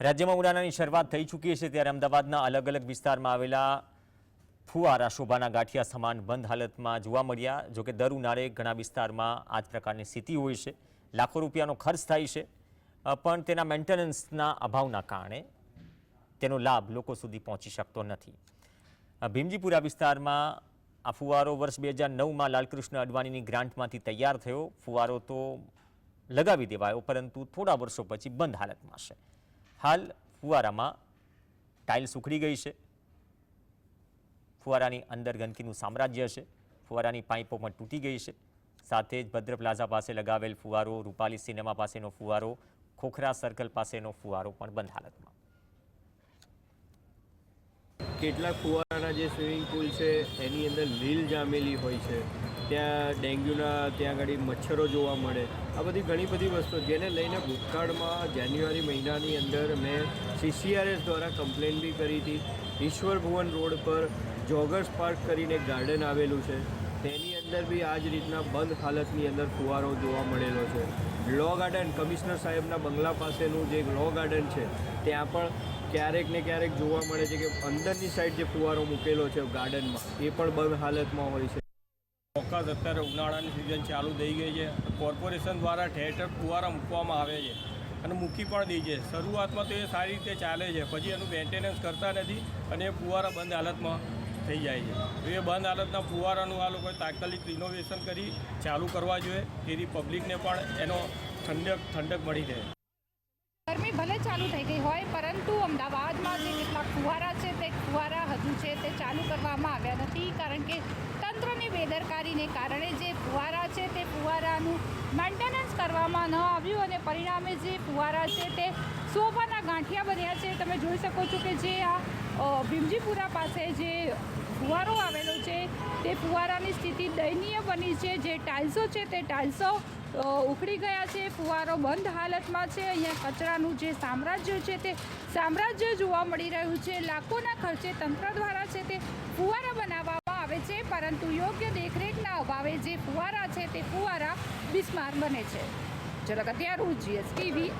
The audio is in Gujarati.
રાજ્યમાં ઉનાળાની શરૂઆત થઈ ચૂકી છે ત્યારે અમદાવાદના અલગ અલગ વિસ્તારમાં આવેલા ફુવારા શોભાના ગાંઠિયા સમાન બંધ હાલતમાં જોવા મળ્યા. જોકે દર ઉનાળે ઘણા વિસ્તારમાં આ જ પ્રકારની સ્થિતિ હોય છે. લાખો રૂપિયાનો ખર્ચ થાય છે. પણ તેના મેન્ટેનન્સના અભાવના કારણે તેનો લાભ લોકો સુધી પહોંચી શકતો નથી. ભીમજીપુરા વિસ્તારમાં આ ફુવારો વર્ષ બે હજાર નવમાં લાલકૃષ્ણ અડવાણીની ગ્રાન્ટમાંથી તૈયાર થયો. ફુવારો તો લગાવી દેવાયો, પરંતુ થોડા વર્ષો પછી બંધ હાલતમાં છે. હાલ ફુવારામાં ટાઇલ્સ ઉખડી ગઈ છે. ફુવારાની અંદર ગંદકીનું સામ્રાજ્ય છે. ફુવારાની પાઇપો પણ તૂટી ગઈ છે. સાથે જ ભદ્ર પ્લાઝા પાસે લગાવેલ ફુવારો, રૂપાલી સિનેમા પાસેનો ફુવારો, ખોખરા સર્કલ પાસેનો ફુવારો પણ બંધ હાલતમાં. કેટલાક ફુવારાના જે સ્વિમિંગ પુલ છે, એની અંદર લીલ જામેલી હોય છે. ત્યાં ડેન્ગ્યુના ત્યાં આગળ મચ્છરો જોવા મળે. આ બધી ઘણી બધી વસ્તુઓ. જેને લઈને ભૂતકાળમાં જાન્યુઆરી મહિનાની અંદર મેં સીસીઆરએસ દ્વારા કમ્પ્લેન બી કરી હતી. ઈશ્વર ભુવન રોડ પર જોગર્સ પાર્ક કરીને એક ગાર્ડન આવેલું છે. તેની અંદર બી આ જ રીતના બંધ હાલતની અંદર ફુવારો જોવા મળેલો છે. લો ગાર્ડન, કમિશનર સાહેબના બંગલા પાસેનું જે લો ગાર્ડન છે, ત્યાં પણ ક્યારેક ને ક્યારેક જોવા મળે છે કે અંદરની સાઈડ જે ફુવારો મૂકેલો છે ગાર્ડનમાં, એ પણ બંધ હાલતમાં હોય છે. ચોક્કસ, અત્યારે ઉનાળાની સિઝન ચાલુ થઈ ગઈ છે. કોર્પોરેશન દ્વારા ઠેર ઠેર ફુવારા મૂકવામાં આવે છે અને મૂકી પણ દે છે. શરૂઆતમાં તો એ સારી રીતે ચાલે છે, પછી એનું મેન્ટેનન્સ કરતા નથી અને એ ફુવારા બંધ હાલતમાં થઈ જાય છે. તો એ બંધ હાલતના ફુવારાનું આ લોકોએ તાત્કાલિક રિનોવેશન કરી, ચાલુ કરવા જોઈએ. તેથી પબ્લિકને પણ એનો ઠંડક ઠંડક મળી રહે. ગરમી ભલે ચાલુ થઈ ગઈ હોય, પરંતુ અમદાવાદમાં જે કેટલાક ફુવારા છે, તે ફુવારા હજુ છે, તે ચાલુ કરવામાં આવ્યા નથી, કારણ કે તંત્રની બેદરકારીને કારણે જે ફુવારા છે, તે ફુવારાનું મેન્ટેનન્સ કરવામાં ન આવ્યું અને પરિણામે જે ફુવારા છે, તે સોફાના ગાંઠિયા બન્યા છે. તમે જોઈ શકો છો કે જે આ ભીમજીપુરા પાસે જે ફુવારો આવેલો તે ફુવારાની સ્થિતિ દયનીય બની છે. જે ટાઇલ્સો છે તે ટાઇલ્સો ઉખડી ગયા છે. ફુવારો બંધ હાલતમાં છે. અહીંયા કચરાનું જે સામ્રાજ્ય છે તે સામ્રાજ્ય જોવા મળી રહ્યું છે. લાખોના ખર્ચે તંત્ર દ્વારા છે તે ફુવારા બનાવવામાં આવે છે, પરંતુ યોગ્ય દેખરેખના અભાવે જે ફુવારા છે તે ફુવારા બિસ્માર બને છે. જરાક અત્યારું જીએસટીવી.